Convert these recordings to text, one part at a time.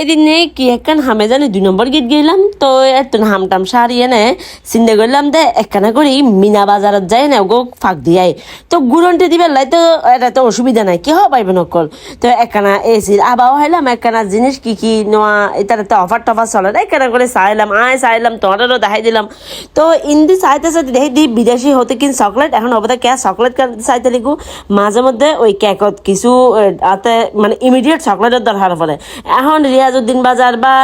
এদিনে কি একখান হামে জানি দুই নম্বর গীত গেলাম তো এত হামটাম সারিয়ে এনে চিন্তা করলাম দে একখানা করি মিনা বাজারত যাই না গো ফাঁক দিয়াই। তো গুরন্টি দিবে লাই তো এটা তো অসুবিধা নাই, কি পাইবে নকল? তো একখানা এসির আবাও হাইলাম একখানা জিনিস কি কি নেওয়া, এটার তো অফার টফার চলে না একখানা করে চাইলাম, আয় চাইলাম, তোমাদেরও দেখাই দিলাম। তো ইন্দি চাইতে চাইতে দেখি দি বিদেশি হতে কিন চকলেট, এখন অবদা কে চকলেট চাইতে লিখু, মাঝে মধ্যে ওই কেকত কিছু আতে মানে ইমিডিয়েট চকলেটের দরকার পড়ে এখন রিয়াজউদ্দিন বাজার বা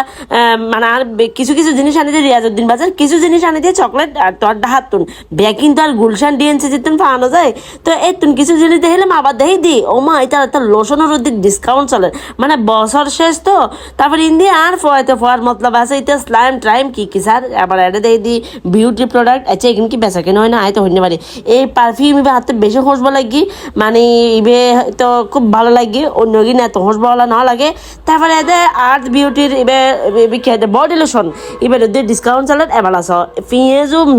মানে আর কিছু কিছু জিনিস আনি দিয়ে রিয়াজউদ্দিন বাজার, কিছু জিনিস আনি দিয়ে চকলেট আর তোর ডাহাত তুন বেকিং তো আর গুলশান ডিএনসি জিতুন পাওয়ানো যায়। তো এই তুন কিছু জিনিস দেখিলাম আবার দেখি দি। ও মা এটা একটা লোশনের অধিক ডিসকাউন্ট চলে। মানে বছর শেষ তো। তারপর ইন্দি আর ফয়তে ফোয়ার মতলব আছে এটা স্লাইম ট্রাইম কি কি স্যার আবার এটা দেখি দি বিউটি প্রোডাক্ট আচ্ছা এখানে কি বেচা কেন হয় না? আয় তো হইতে পারে। এই পারফিউম ইবে হাতে বেশি খুঁজব লাগি। মানে ইবে তো খুব ভালো লাগে। অন্য গিন এত খুঁজব না লাগে। তারপরে এতে আর্ট বিউটির ইবে কি বডি লোশন ইবে যদি ডিসকাউন্ট চলে এবার আস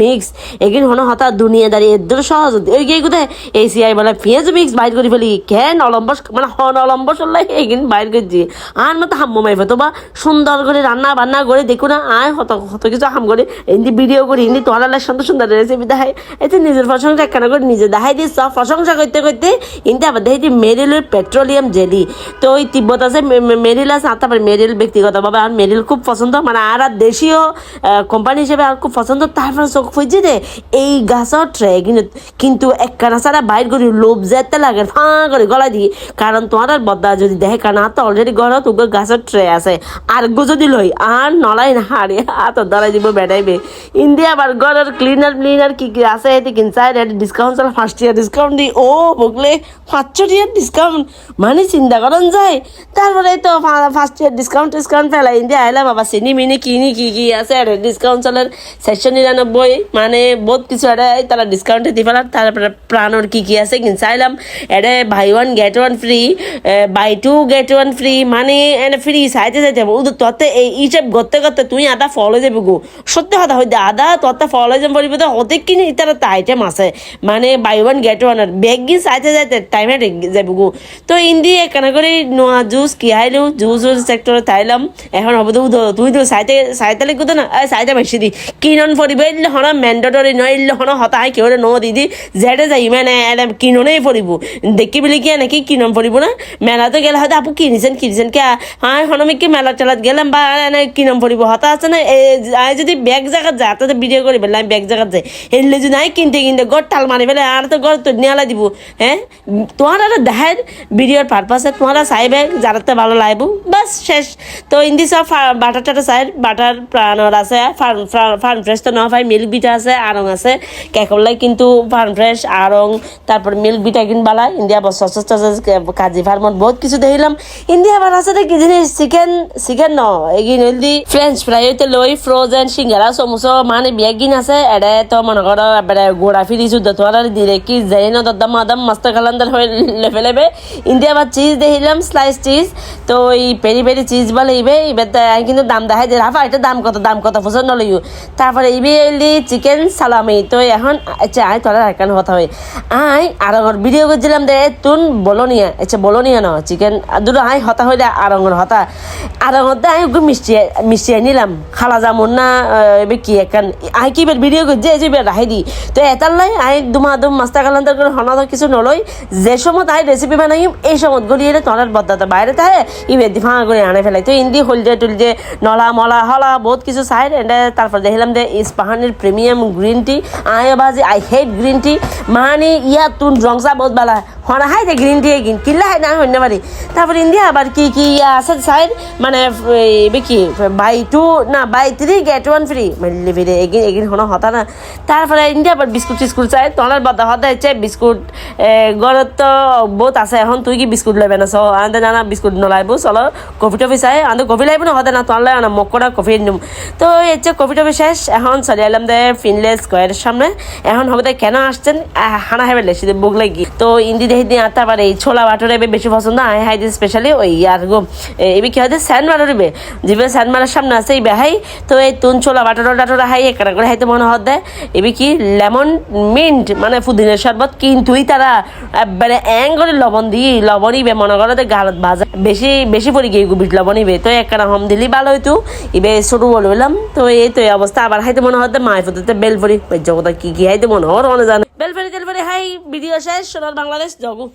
মিক্স এগিন হন হতা দুনিয়াদারি এদের সহজ ওই গিয়ে কোথায় এই সিআই বলে পেঁয়াজ মিক্স বাইর করে ফেলি কেন অলম্বস মানে হন অলম্বস হলে এগিন বাইর করে দিয়ে আর মতো হাম্মো মাইবে তো বা সুন্দর করে রান্না বান্না করে দেখো না আয় হত হত কিছু হাম করে হিন্দি ভিডিও করি হিন্দি তোমার সুন্দর সুন্দর রেসিপি দেখাই এতে নিজের প্রশংসা কেন করে নিজে দেখাই দিয়ে সব প্রশংসা করতে করতে হিন্দি আবার দেখি মেরিলের পেট্রোলিয়াম জেলি তো ওই তিব্বত আছে মেরিল আছে তারপরে মেরিল ব্যক্তিগতভাবে আর মেরিল খুব পছন্দ মানে আর আর দেশীয় কোম্পানি হিসেবে আর খুব পছন্দ তারপরে চোখ ফুজি দে। এই গাছর ট্রে কিন্তু কিন্তু একখানা সারা বাইর করি লোভ যেতে লাগে, ফাঁ করে গলা দিয়ে কারণ তোমার আর বদা যদি দেখে কারণ আর তো অলরেডি ঘর তোকে গাছের ট্রে আছে। আর গো যদি লই আর নলাই না হারে আর তো দলাই দিব বেড়াইবে ইন্ডিয়া আবার ঘরের ক্লিনার ক্লিনার কি কি আছে এতে কিনছাই রেট ডিসকাউন্ট চলে ফার্স্ট ইয়ার ডিসকাউন্ট দি। ও বকলে পাঁচশো ইয়ার ডিসকাউন্ট মানে চিন্তা করেন যায়। তারপরে তো ফার্স্ট ইয়ার ডিসকাউন্ট ডিসকাউন্ট ফেলাই ইন্ডিয়া আইলাম বাবা, চিনি মিনি, কিনি, কি কি আছে আর ডিসকাউন্ট চলে চারশো নিরানব্বই মানে বহুত কিছু এটা তারা ডিসকাউন্টে দি ফেলার তারপরে প্রাণর কি কি আছে কিনছাইলাম এটা buy one get one free buy two get one free মানে এনে ফ্রি চাইতে চাইতে উদু ততে এই হিসাব করতে করতে তুই আদা ফল হয়ে যাবে গো সত্যি কথা হইতে আদা ততে ফল হয়ে যাবে বলিবে তো হতে কিনি তারা আইটেম আছে। মানে বাই ওয়ান গেট ওয়ান আর বেগ গিয়ে চাইতে চাইতে টাইমে যাবে গো তো ইন্দি এখানে করে নোয়া জুস কি হাইলো জুস জুস সেক্টরে তাইলাম এখন হবে তো তুই তো চাইতে চাইতে লিখো না? চাইতে বেশি দি। কিনন পরিবে ইল্লে হন ম্যান্ডেটরি নয় ইল্লে হন হতা কেউ ন দিদি জেডে যাই মানে এনে কিননেই পড়িব দেখি বলি কি নাকি কিনন পড়িব না? মেলাতে গেলে হয়তো আপু কিনিছেন কিনিছেন কে হ্যাঁ হনমি কি মেলা টেলাত গেলাম, বা এনে কিনন পড়িব হতা আছে না? আই যদি ব্যাগ জায়গাত যায়, তাতে ভিডিও করে ফেললাম ব্যাগ জায়গাত যায়। এলে যদি নাই কিনতে কিনতে গড় টাল মারি ফেলে আর তো গড় তো নিয়ালা দিব। হ্যাঁ তোমার আর দেখায় ভিডিওর পারপাসে তোমারা চাইবে যারাতে ভালো লাগবো। বাস শেষ। তো ইন্দি সব বাটার টাটা চাই বাটার প্রাণর আছে ফার্ম ফ্রেশ তো না ভাই মিল্ক বিটা আছে আরং আছে। কেকলাই কিন্তু ফার্ম ফ্রেশ আরং তারপর মিল্ক বিটা কিনবালা ইন্ডিয়া বছর কাজী ফার্মত বহুত কিছু দেখিলাম। ইন্ডিয়া আবার আছে কি জিনিস চিকেন চিকেন ন এগিন ফ্রেঞ্চ ফ্রাই হইতে লই ফ্রোজেন সিঙ্গারা সমুসো মানে বেগিন আছে। এডে তো মনে করো, এবারে গোড়া ফিরি যুদ্ধ দিলে কি যাই না দদ্দাম আদাম মস্ত কালান্দার হয়ে লেবে লেবে ইন্ডিয়া আবার চিজ দেখিলাম স্লাইস চিজ তো এই পেরি পেরি চিজ বলে ইবে ইবে আমি কিন্তু দাম দেখাই দিই হাফা, এটা দাম কত? দাম কত? পছন্দ লইও তারপরে ইবে এলি চিকেন সালামি। তো এখন আচ্ছা আয় তোরা একান কথা হয়। আই আরঙর ভিডিও করছিলাম দে, তুন বলনিয়া। আচ্ছা বলো নিয়া ন, চিকেন। দুটো আই হতা হইলে আরঙর হতা। আরঙর দে ওকে মিষ্টি মিষ্টি নিলাম খালা যামুন না এবে কি একান। আই কি ভিডিও করছে এই যে রাখাই দি। তো এটার লাই আই দুমা দুম মাস্তা কালান্তার করে হনা কিছু নলই যে সময় আই রেসিপি বানাই এই সময় গলিয়ে তোনার বদাতে বাইরে তাহে ই বেদি ফাঁকা করে আনে। ফেলাই। তো ইন্দি হলদে টুলদে নলা, মলা, হলা, বহুত কিছু চাই তারপর দেখলাম যে ইস্পাহানির প্রিমিয়াম গ্রিন টি, আই বাজি আই হেট গ্রিন টি। মানে ইয়া তুন রংসা বহুত বালা। হনা হাই যে গ্রিন টি কিন কিল্লা হাই না হইতে পারি তারপর ইন্ডিয়া আবার কি কি ইয়া আছে সাইড মানে কি? বাই টু, না, buy three get one free মানে লিভিরে এগিন এগিন হনা হতা না। তারপরে ইন্ডিয়া আবার বিস্কুট টিস্কুট চাই। তোমার বাদা হতা হচ্ছে বিস্কুট গড়ত তো বহুত আছে। এখন তুই কি বিস্কুট লইবে না সো আনতে জানা বিস্কুট নলাইবো, চলো কফি চাই আনতে কফি লাইব না হতে না লাই না মক্করা কফি নিম। তো হচ্ছে কফি টফি শেষ এখন চলে এলাম দে ফিনলেস স্কোয়ারের সামনে, এখন হবে দে কেন আসছেন হানা হেবে লেসি দে, বুক লাগি। তো ইন্দি দেখি দিয়ে আনতে পারে এই ছোলা বাটরে এবে বেশি পছন্দ আই হাই দিয়ে স্পেশালি ওই আর গো এবে কি হয় স্যান্ড বাটরিবে জিবে স্যান্ড মারার সামনে আছে এই বেহাই। তো এই তুন ছোলা বাটরা টাটরা হাই একটা করে হাইতে মনে হত দেয় এবে কি, লেমন মিন্ট মানে পুদিনের শরবত কিন্তুই তারা একবারে অ্যাং করে লবণ দিই লবণই বে মনে করো গালত ভাজা। বেশি বেশি পরি গিয়ে বিট দিলা ইবে তো একখানা হম দিলি ভালো হইতো ইবে ছোট বল হইলাম, তো এই তো অবস্থা, আবার হাইতে মনে হতে মায়ের ফুটতে বেলফরি। জগতা কি কি হাইতে মনে হওয়ার মনে জানে। বেলফরি টেলফরি হাই, ভিডিও শেষ, সোনার বাংলাদেশ, জগু।